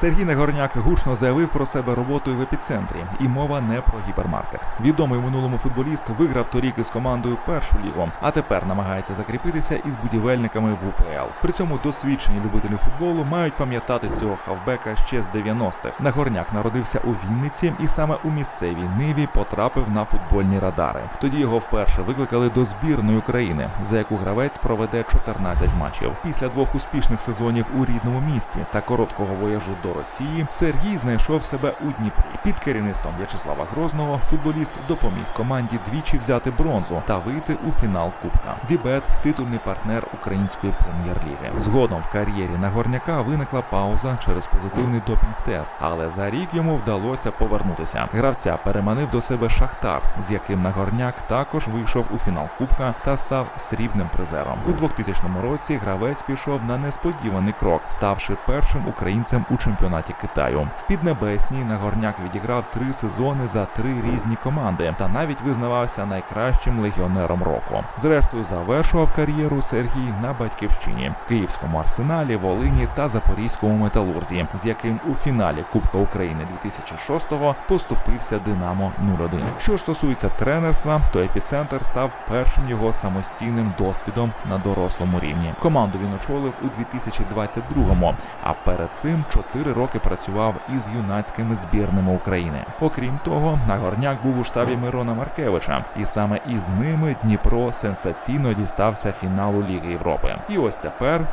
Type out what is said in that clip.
Сергій Нагорняк гучно заявив про себе роботою в епіцентрі, і мова не про гіпермаркет. Відомий у минулому футболіст виграв торік із командою першу лігу, а тепер намагається закріпитися із будівельниками в УПЛ. При цьому досвідчені любителі футболу мають пам'ятати цього хавбека ще з 90-х. Нагорняк народився у Вінниці і саме у місцевій ниві потрапив на футбольні радари. Тоді його вперше викликали до збірної України, за яку гравець проведе 14 матчів. Після двох успішних сезонів у рідному місті та короткого вояжу до Росії Сергій знайшов себе у Дніпрі. Під керівництвом В'ячеслава Грозного футболіст допоміг команді двічі взяти бронзу та вийти у фінал Кубка. Вібет титульний партнер української прем'єр-ліги. Згодом в кар'єрі Нагорняка виникла пауза через позитивний допінг-тест, але за рік йому вдалося повернутися. Гравця переманив до себе Шахтар, з яким Нагорняк також вийшов у фінал Кубка та став срібним призером. У 2000 році гравець пішов на несподіваний крок, ставши першим українцем у чемпіонаті Китаю. В Піднебесній Нагорняк відіграв три сезони за три різні команди та навіть визнавався найкращим легіонером року. Зрештою, завершував кар'єру Сергій на батьківщині в Київському арсеналі, Волині та Запорізькому металурзі, з яким у фіналі Кубка України 2006-го поступився Динамо 0-1. Що ж стосується тренерства, то епіцентр став першим його самостійним досвідом на дорослому рівні. Команду він очолив у 2022-му, а перед цим 4 роки працював із юнацькими збірними України. Окрім того, Нагорняк був у штабі Мирона Маркевича, і саме із ними Дніпро сенсаційно дістався фіналу Ліги Європи. І ось тепер